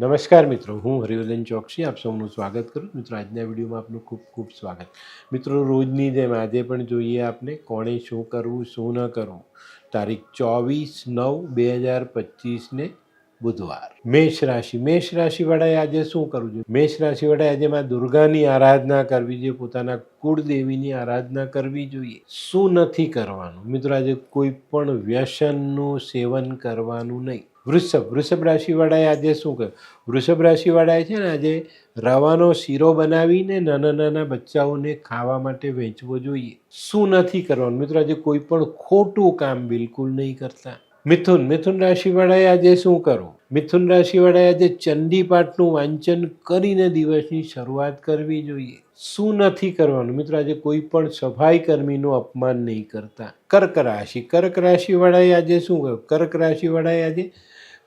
નમસ્કાર મિત્રો, હું હરિવર્ધન ચોકસી, આપ સૌનું સ્વાગત કરું. મિત્રો, આજના વિડીયોમાં આપનું ખૂબ ખૂબ સ્વાગત. મિત્રો, રોજની જેમ આજે પણ જોઈએ આપને કોણે શું કરવું, શું ન કરવું. તારીખ ચોવીસ નવ બે હજાર પચીસને બુધવાર. મેષ રાશિ. મેષ રાશિવાળાએ આજે શું કરવું જોઈએ? મેષ રાશિવાળાએ આજે માં દુર્ગાની આરાધના કરવી જોઈએ, પોતાના કુળદેવીની આરાધના કરવી જોઈએ. શું નથી કરવાનું? મિત્રો, આજે કોઈ પણ વ્યસનનું સેવન કરવાનું નહીં. વૃષભ. વૃષભ રાશિવાળાએ આજે શું કહ્યું? વૃષભ રાશિવાળાએ છે ને આજે રવાનો શીરો બનાવીને નાના નાના બચ્ચાઓને ખાવા માટે વેચવો જોઈએ. શું નથી કરવાનું? મિત્રો, આજે કોઈ પણ ખોટું કામ બિલકુલ નહીં કરતા. મિથુન. મિથુન રાશિવાળાએ આજે શું કરવું મિથુન રાશિવાળાએ આજે ચંડી પાઠનું વાંચન કરીને દિવસની શરૂઆત કરવી જોઈએ. શું નથી કરવાનું? મિત્રો, આજે કોઈ પણ સફાઈ કર્મીનું અપમાન નહીં કરતા. કર્ક રાશિ. કર્ક રાશિવાળાએ આજે શું કર્યું? કર્ક રાશિવાળાએ આજે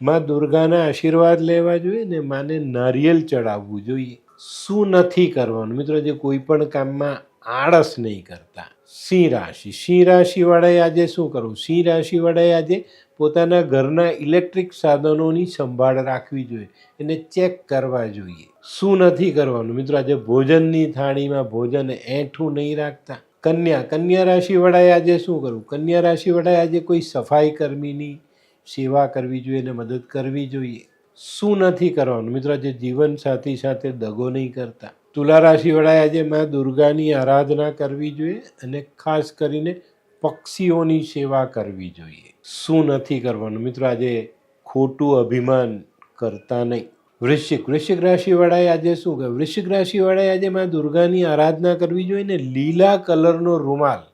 માં દુર્ગાના આશીર્વાદ લેવા જોઈએ ને માને નારિયેલ ચડાવવું જોઈએ. શું નથી કરવાનું? મિત્રો આજે કોઈ પણ કામમાં આળસ નહીં કરતા. સિંહ રાશિ. સિંહ રાશિવાળાએ આજે શું કરવું? સિંહ રાશિવાળાએ આજે પોતાના ઘરના ઇલેક્ટ્રિક સાધનોની સંભાળ રાખવી જોઈએ એને ચેક કરવા જોઈએ. શું નથી કરવાનું? મિત્રો, આજે ભોજનની થાળીમાં ભોજન એઠું નહીં રાખતા. કન્યા. કન્યા રાશિવાળાએ આજે શું કરવું? કન્યા રાશિવાળાએ આજે કોઈ સફાઈ કર્મીની સેવા કરવી જોઈએ અને મદદ કરવી જોઈએ. શું નથી કરવાનું? મિત્રો જે જીવન સાથી સાથે દગો નહીં કરતા. તુલા રાશિવાળાએ આજે માં દુર્ગાની આરાધના કરવી જોઈએ અને ખાસ કરીને પક્ષીઓની સેવા કરવી જોઈએ. શું નથી કરવાનું? મિત્રો, આજે ખોટું અભિમાન કરતા નહીં. વૃશ્ચિક વૃશ્ચિક રાશિવાળાએ આજે શું કહે વૃશ્ચિક રાશિવાળાએ આજે માં દુર્ગાની આરાધના કરવી જોઈએ ને લીલા કલરનો રૂમાલ.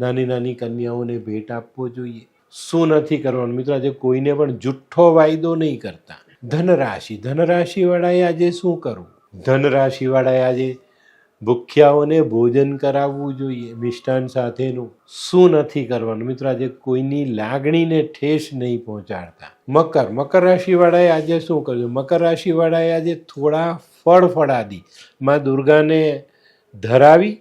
નાની નાની કન્યાઓને ભેટ આપવો જોઈએ. શું નથી કરવાનું? મિત્રો, આજે કોઈને પણ જુઠ્ઠો વાયદો નહીં કરતા. ધનરાશિ, ધનરાશિવાળાએ આજે શું કરવું? ધનરાશિવાળાએ આજે ભૂખ્યાઓને ભોજન કરાવવું જોઈએ, મિષ્ટાન સાથેનું. શું નથી કરવાનું? મિત્રો, આજે કોઈની લાગણીને ઠેસ નહીં પહોંચાડતા. મકર મકર રાશિવાળાએ આજે શું કર્યું? મકર રાશિવાળાએ આજે થોડા ફળ ફળાદી. માં દુર્ગાને ધરાવી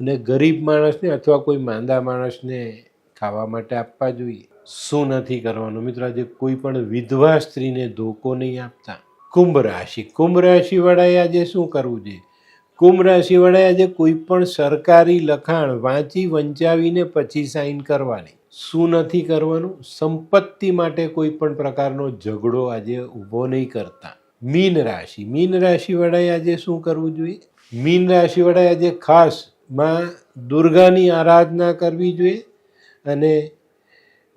અને ગરીબ માણસને અથવા કોઈ માંદા માણસને ખાવા માટે આપવા જોઈએ. શું નથી કરવાનું? મિત્રો, આજે કોઈ પણ વિધવા સ્ત્રીને ધોકો નહીં આપતા. કુંભ રાશિ. કુંભ રાશિવાળાએ આજે શું કરવું જોઈએ કુંભ રાશિવાળાએ આજે કોઈ પણ સરકારી લખાણ વાંચી, વંચાવીને પછી સાઈન કરવાની. શું નથી કરવાનું? સંપત્તિ માટે કોઈ પણ પ્રકારનો ઝઘડો આજે ઊભો નહીં કરતા. મીન રાશિ. મીન રાશિવાળાએ આજે શું કરવું જોઈએ? મીન રાશિવાળાએ આજે ખાસમાં દુર્ગાની આરાધના કરવી જોઈએ અને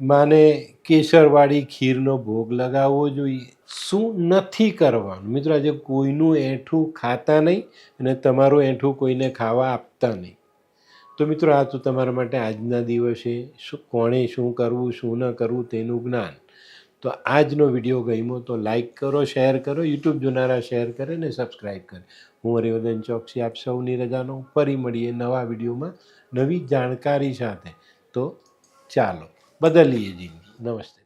માને કેસરવાળી ખીરનો ભોગ લગાવવો જોઈએ. શું નથી કરવાનું? મિત્રો, આજે કોઈનું એઠું ખાતા નહીં અને તમારું એઠું કોઈને ખાવા આપતા નહીં. તો મિત્રો, આ તો તમારા માટે આજના દિવસે શું કોણે શું કરવું, શું ન કરવું તેનું જ્ઞાન. તો આજનો વીડિયો ગમ્યો તો લાઈક કરો, શેર કરો, યુટ્યુબ જોનારા શેર કરે ને સબસ્ક્રાઈબ કરે. હું હરિવર્ધન ચોકસી, આપ સૌની રજાનો ફરી મળીએ નવા વિડીયોમાં નવી જાણકારી સાથે. તો ચાલો. बदल लिए जी नमस्ते